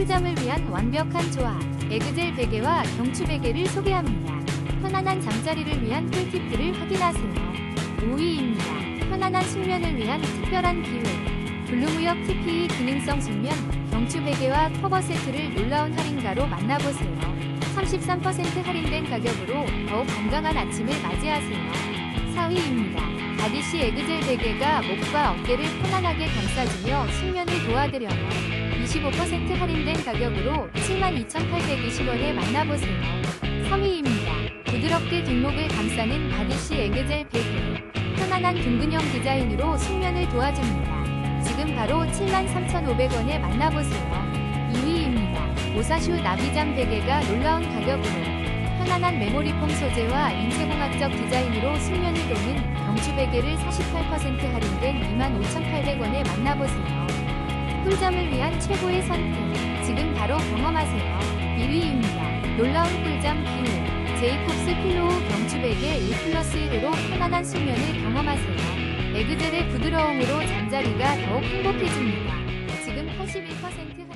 꿀잠을 위한 완벽한 조합. 에그젤 베개와 경추 베개를 소개합니다. 편안한 잠자리를 위한 꿀팁들을 확인하세요. 5위입니다. 편안한 숙면을 위한 특별한 기회. 블루무역 TPE 기능성 숙면 경추 베개와 커버 세트를 놀라운 할인가로 만나보세요. 33% 할인된 가격으로 더욱 건강한 아침을 맞이하세요. 4위입니다. 바디시 에그젤 베개가 목과 어깨를 편안하게 감싸주며 숙면을 도와드려요. 25% 할인된 가격으로 72,820원에 만나보세요. 3위입니다. 부드럽게 뒷목을 감싸는 바디시 에그젤 베개. 편안한 둥근형 디자인으로 숙면을 도와줍니다. 지금 바로 73,500원에 만나보세요. 2위입니다. 오사슈 나비잠 베개가 놀라운 가격으로 편안한 메모리 폼 소재와 인체공학적 디자인으로 숙면을 돕는 경추 베개를 48% 할인된 25,800원에 만나보세요. 꿀잠을 위한 최고의 선택. 지금 바로 경험하세요. 1위입니다. 놀라운 꿀잠 기능. 제이콥스 필로우 경추 베개 1 플러스 1으로 편안한 숙면을 경험하세요. 에그젤의 부드러움으로 잠자리가 더욱 행복해집니다. 지금 81%